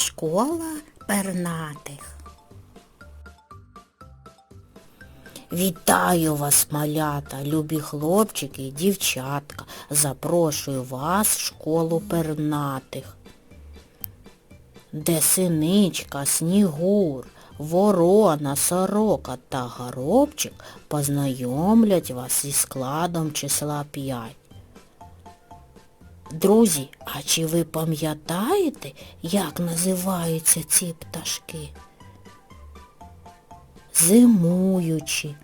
Школа пернатих. Вітаю вас, малята, любі хлопчики і дівчатка. Запрошую вас в школу пернатих, де синичка, снігур, ворона, сорока та горобчик познайомлять вас зі складом числа 5. Друзі, а чи ви пам'ятаєте, як називаються ці пташки? Зимуючі.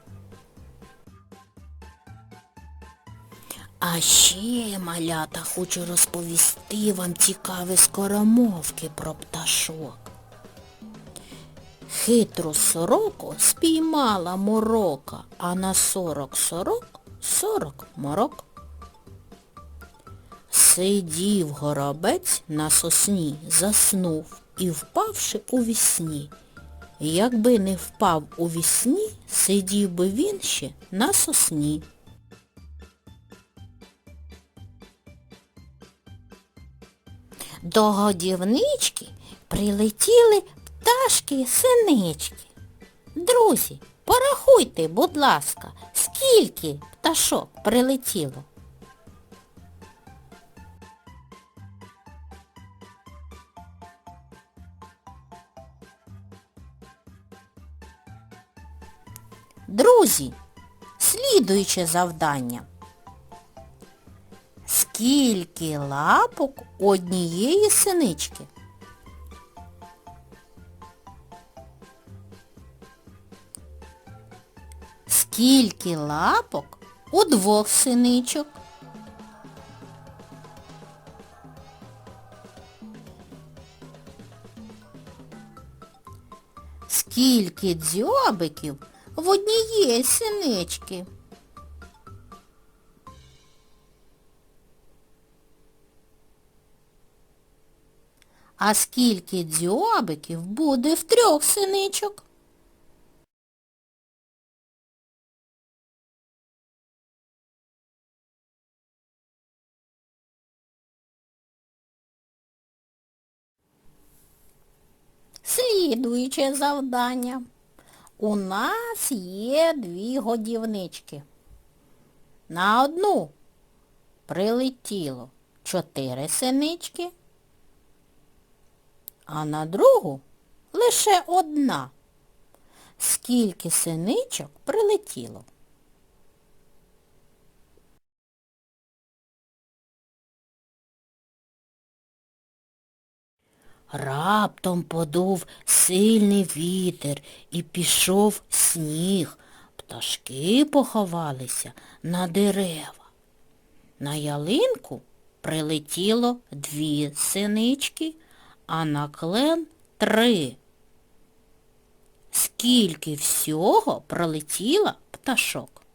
А ще, малята, хочу розповісти вам цікаві скоромовки про пташок. Хитру сороку спіймала морока, а на сорок сорок сорок морок. Сидів горобець на сосні, заснув і впавши у вісні. Якби не впав у вісні, сидів би він ще на сосні. До годівнички прилетіли пташки-синички. Друзі, порахуйте, будь ласка, скільки пташок прилетіло. Друзі, слідуюче завдання. Скільки лапок однієї синички? Скільки лапок у двох синичок? Скільки дзьобиків в однієї синички? А скільки дзьобиків буде в трьох синичок? Слідуюче завдання. У нас є дві годівнички. На одну прилетіло чотири синички, а на другу лише одна. Скільки синичок прилетіло? Раптом подув сильний вітер і пішов сніг. Пташки поховалися на дерева. На ялинку прилетіло дві синички, а на клен три. Скільки всього пролетіло пташок?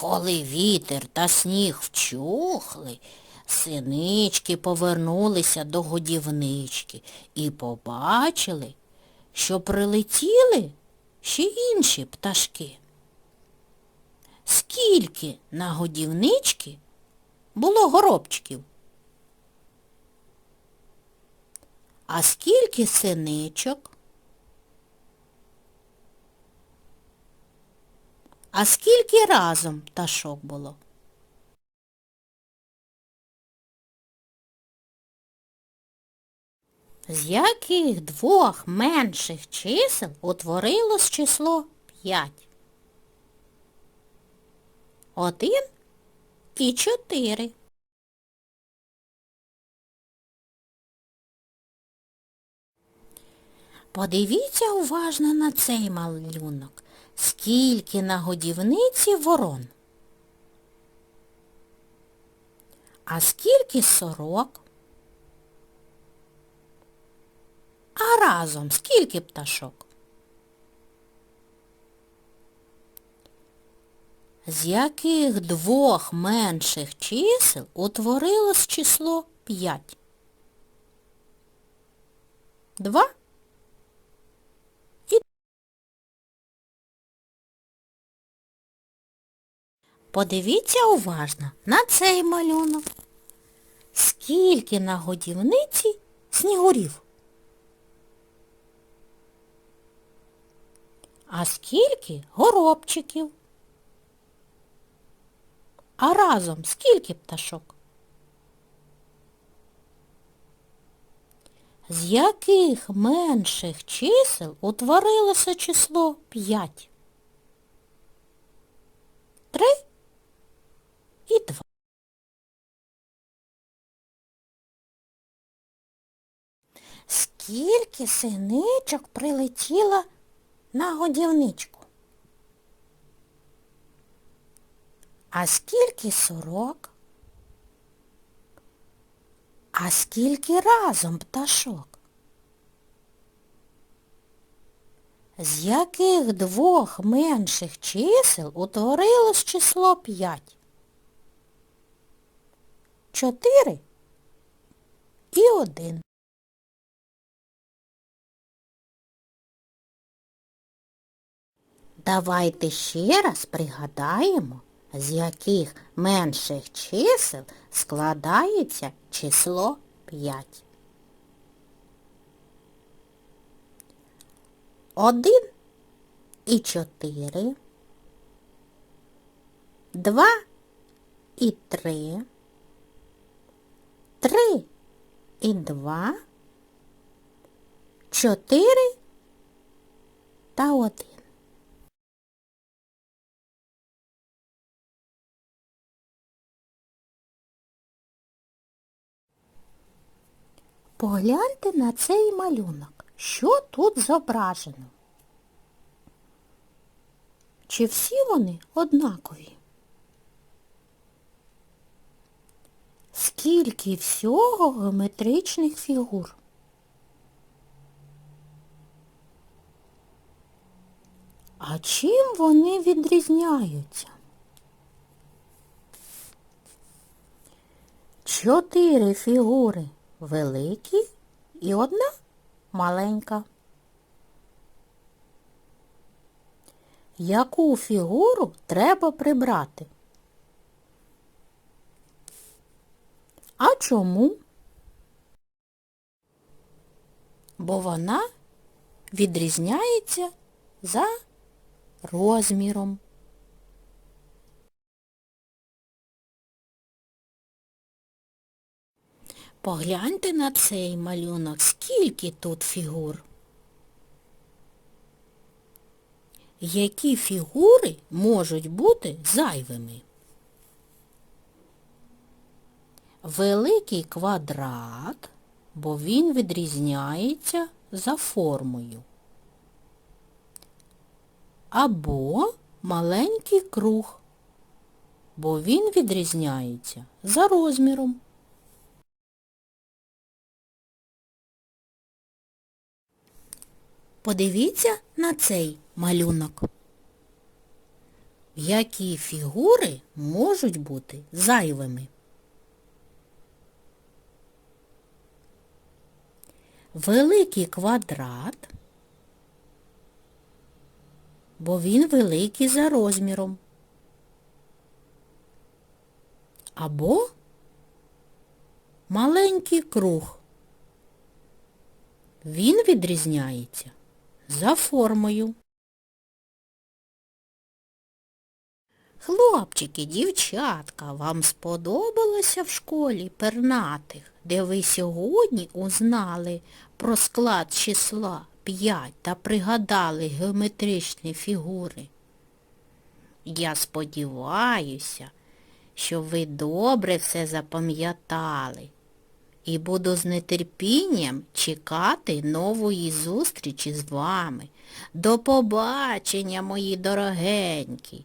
Коли вітер та сніг вчухли, синички повернулися до годівнички і побачили, що прилетіли ще інші пташки. Скільки на годівнички було горобчиків? А скільки синичок? А скільки разом пташок було? З яких двох менших чисел утворилось число 5? Один і чотири. Подивіться уважно на цей малюнок. Скільки на годівниці ворон? А скільки сорок? А разом скільки пташок? З яких двох менших чисел утворилось число 5? Два Подивіться уважно на цей малюнок. Скільки на годівниці снігурів? А скільки горобчиків? А разом скільки пташок? З яких менших чисел утворилося число 5? Три і два. Скільки синичок прилетіло на годівничку? А скільки сорок? А скільки разом пташок? З яких двох менших чисел утворилось число п'ять? Чотири і один. Давайте ще раз пригадаємо, з яких менших чисел складається число 5. 1 і 4, 2 і три три і два, чотири та один. Погляньте на цей малюнок. Що тут зображено? Чи всі вони однакові? Скільки всього геометричних фігур? А чим вони відрізняються? Чотири фігури великі і одна маленька. Яку фігуру треба прибрати? А чому? Бо вона відрізняється за розміром. Погляньте на цей малюнок, скільки тут фігур. Які фігури можуть бути зайвими? Великий квадрат, бо він відрізняється за формою. Або маленький круг, бо він відрізняється за розміром. Подивіться на цей малюнок. Які фігури можуть бути зайвими? Великий квадрат, бо він великий за розміром. Або маленький круг. Він відрізняється за формою. Хлопчики, дівчатка, вам сподобалося в школі пернатих, де ви сьогодні узнали про склад числа 5 та пригадали геометричні фігури? Я сподіваюся, що ви добре все запам'ятали і буду з нетерпінням чекати нової зустрічі з вами. До побачення, мої дорогенькі.